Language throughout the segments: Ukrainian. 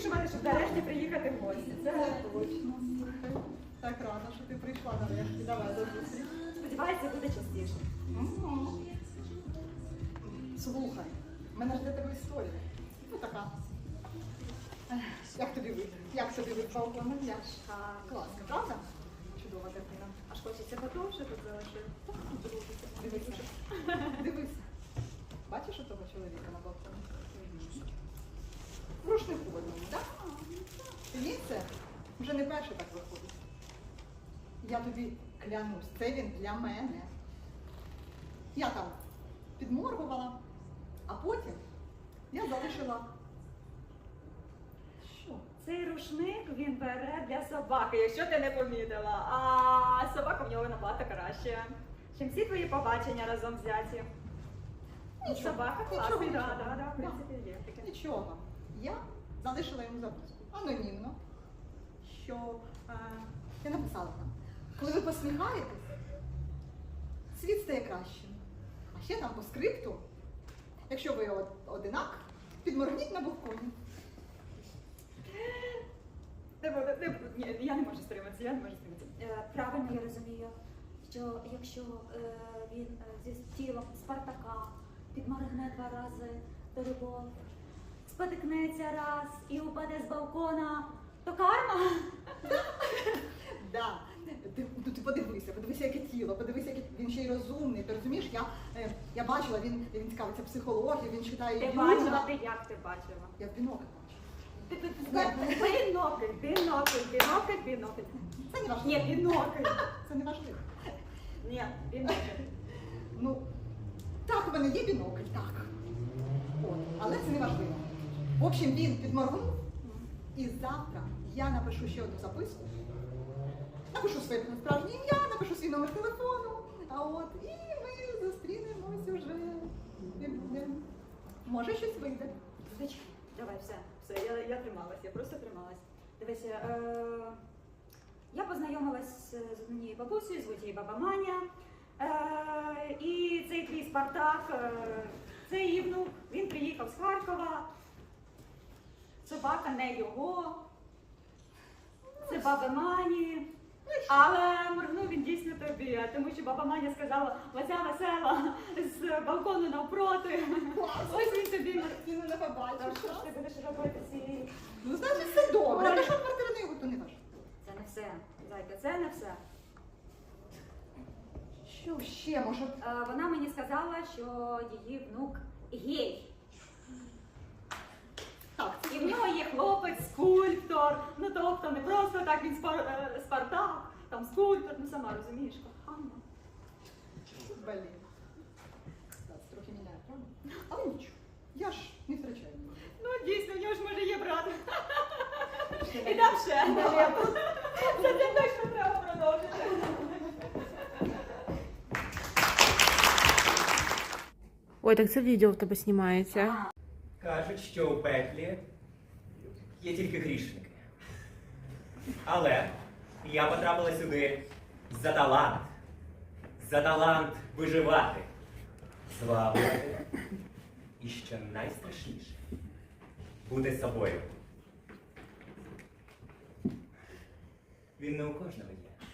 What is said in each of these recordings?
вирішували, щоб нарешті приїхати в гості. Це Точно. Так рада, що ти прийшла нарешті. Давай до зустрічі. сподіваюся, буде частіше. Слухай, в мене ж для тебе історія. Ну така. Як тобі вид? Як тобі вид ж? Класно, правда? Чудова картина. Аж хочеться подовше тут залишити. Дивися. Дивися. Бачиш у того чоловіка на балконі? Рушнику одному, так? Це вже не перше так виходить. Я тобі клянусь, це він для мене. Я там підморгувала, а потім я залишила. Що? Цей рушник він бере для собаки, якщо ти не помітила. А собака в нього набагато краще, чим всі твої побачення разом взяті. Нічого, Собака нічого, класна, нічого. да, да, да, в принципі, є таке. Нічого. Я залишила йому записку анонімно, що е, я написала там, коли ви посміхаєтесь, світ стає кращим. А ще там по скрипту, якщо ви одинак, підморгніть на балконі. Не не. Ні, я не можу стриматися, я не можу стриматися. Е, Правильно я розумію, що якщо е, він е, зі тілом Спартака підморгне два рази до любов, спотикнеться раз і упаде з балкона, то карма. Да. Ти, ну, ти подивися, подивися, яке тіло, подивися, яке він ще й розумний. Ти розумієш, я, е, я бачила, він, він цікавиться психологією, він читає Ти Юнга. бачила, ти як ти бачила? Я в бінокль бачу. Ти тут бінокль, бінокль, бінокль, бінокль. Це не важливо. Ні, бінокль. Це не важливо. Ні, бінокль. Ну, так, в мене є бінокль, так. От, але це не важливо. В общем, він підморгнув, і завтра я напишу ще одну записку. Напишу своє справжнє ім'я, напишу свій номер телефону. А от, і ми зустрінемось уже. Може, щось вийде. Давай, все, все, я, я трималась, я просто трималась. Дивися, е, я познайомилась з однією бабусею, звуть її баба Маня. Е, і цей твій Спартак, е, це її внук, він приїхав з Харкова. Собака не його. Це баба Мані. Але моргнув він дійсно тобі, тому що баба Маня сказала, оця весела з балкону навпроти. Ось він тобі Він мене побачив. що ж ти будеш робити з цією? Ну, значить, все добре. Оля. Що квартира не його, то не ваш. Це не все, зайка, це не все. Що ще, може? Е, вона мені сказала, що її внук гей. Так, І в нього є хлопець, скульптор. Ну тобто не просто так він спар, е, спартак, там скульптор, ну сама розумієш, кохана. блін. Так, трохи міняє, правда? Але нічого. Я ж не втрачаю. Ну дійсно, в нього ж може є брат. І там ще. Це це точно треба продовжити. Ой, так це відео в тебе знімається. Кажуть, що у пеклі є тільки грішники. Але я потрапила сюди за талант. За талант виживати, славити. І що найстрашніше бути собою. Він не у кожного є.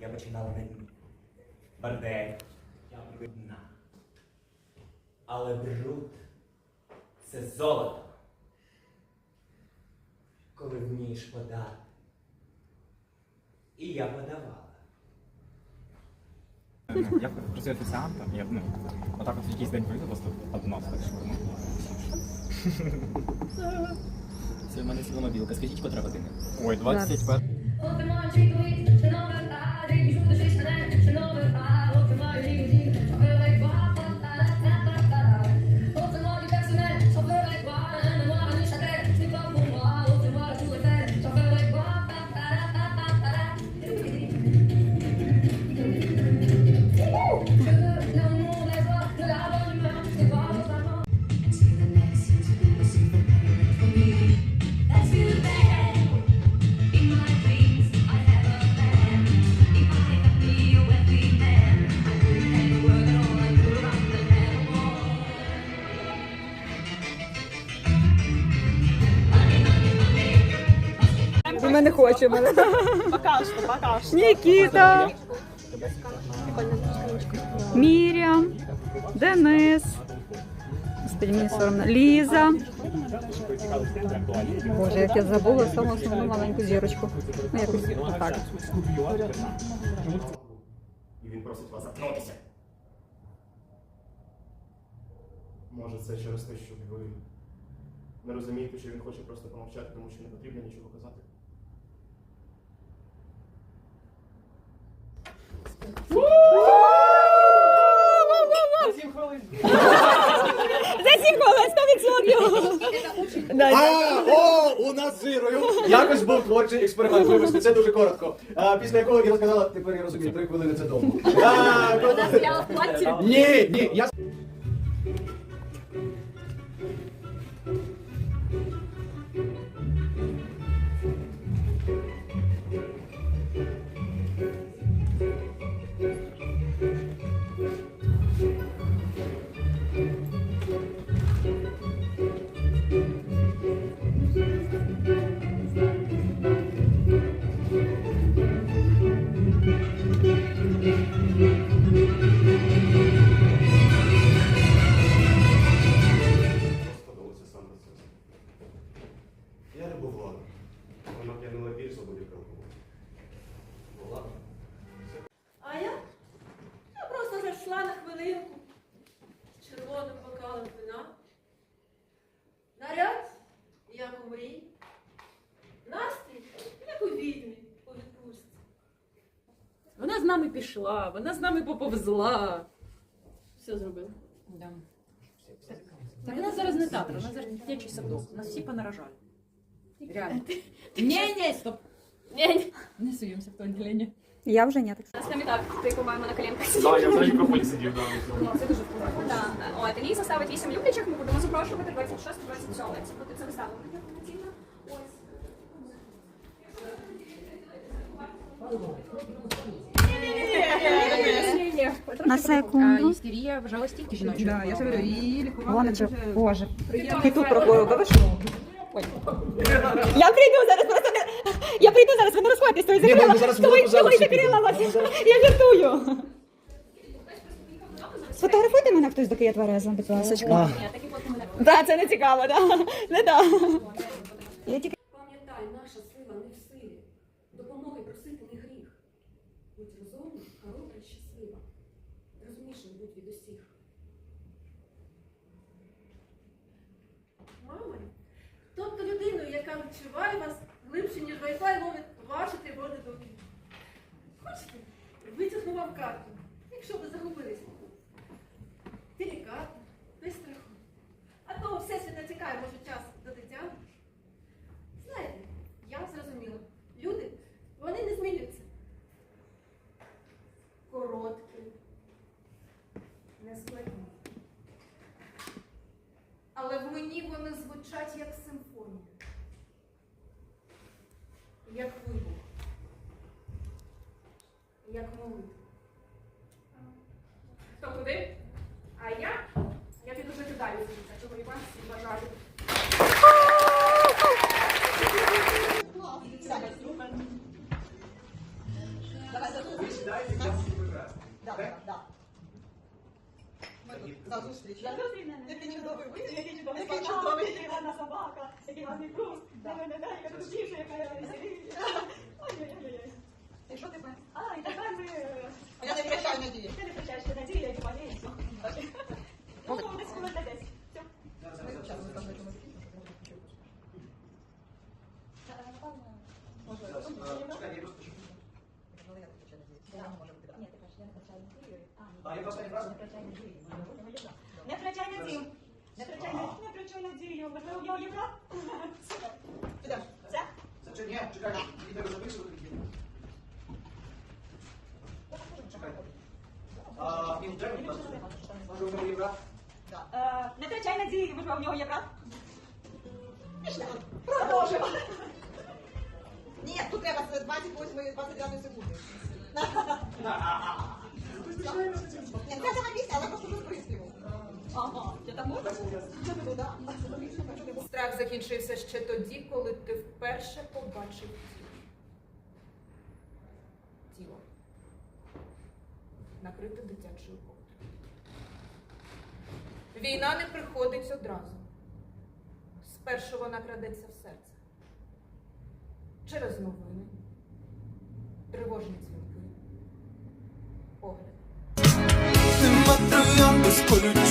Я починала на дні. Бордель. Але бруд це золото. Коли вмієш подати. І я подавала. Я працюю офіціантом, я ну, отак от в якийсь день вийду просто одно так. Це в мене сіла мобілка. Скажіть, котра година? Ой, 21. Хочемо. Пока що, пока що. Нікіта, Міря, Денис. Господи, мені соромно. Ліза. Боже, як я забула саму основну маленьку зірочку. Ну, якось так. І він просить вас заткнутися. Може, це через те, що ви не розумієте, що він хоче просто помовчати, тому що не потрібно нічого казати. А, о, у нас зирою. Зірою. Якось був творчий експеримент. Вибачте, це дуже коротко. А, після якого я сказала, тепер я розумію, три хвилини це довго. А, коли- Ні, ні, я просто зайшла на хвилинку з червоним бокалом вина. Наряд, як у мрії. Настрій, як у відьмі у відпустці. Вона з нами пішла, вона з нами поповзла. Все зробила. Так вона зараз не театр, вона зараз дитячий садок. Нас всі понаражали. Реально. Ні, ні, стоп. Ні, не суємося в то відділення. Я вже ні, так Нас там і так, ти, по-моєму, на коленках Так, я взагалі проході сидів, так. Це дуже. Так, от, Ліза ставить 8 люблячих, ми будемо запрошувати 26 27 Це буде це вистава. Ось. На секунду. істерія вважалась тільки жіночою. Да, я говорю, і лікувати. Боже. І тут ви що? Я прийду зараз, просто не... Я прийду зараз, ви не розходитесь, то і Ні, закрила. ми зараз? Я жартую. Сфотографуйте мене хтось, доки я твереза, будь ласка. Так, це не цікаво, так? Не так. Я тільки Пам'ятай, наша сила не в силі. Допомоги просити не гріх. Будь розумна, хороша і щаслива. Розумнішим будь від усіх. Мама, тобто людиною, яка відчуває вас глибше, ніж Wi-Fi ловить ваші тривожні думки. Хочете? Витягну вам карту, якщо ви загубились. Делікатно, без страху. А то всесвіт натякає, може, час до Тетяни. Знаєте, я зрозуміла. Люди, вони не змінюються. Короткі, нескладні. Але в мені вони звучать як симфонія. Як вибух. Як молитва. Хто куди? А я? Я піду жити далі звідси, чого і вам всім бажаю. Да, да. Ми тут за зустріч. Який чудовий вид, який чудовий який гарна собака, який гарний плюс. Яка тут тіше, яка веселіша. Ой-ой-ой. І що тепер? А, і тепер ми... Я не втрачаю надії. Ти не втрачаєш надії, я типа не Ну, десь хвилин на десь. Все. Ми час виставимо. Не втрачай надію. Не втрачай надію. Не втрачай надію. Можливо, в нього є брат? Підемо. Все? Це чи ні, чекай, відео записувати. А, він треба просто. Може, у нього є брат? Е, Не втрачай надію. Можливо, в нього є брат? Продовжимо. Ні, тут треба 28 29 секунди. Ні, це пісня, але просто приспіву. Ага. Я? Страх закінчився ще тоді, коли ти вперше побачив тіло. Тіло. Накрите дитячою ковдрою. Війна не приходить одразу. Спершу вона крадеться в серце. Через новини, тривожні дзвінки, погляд. oscuro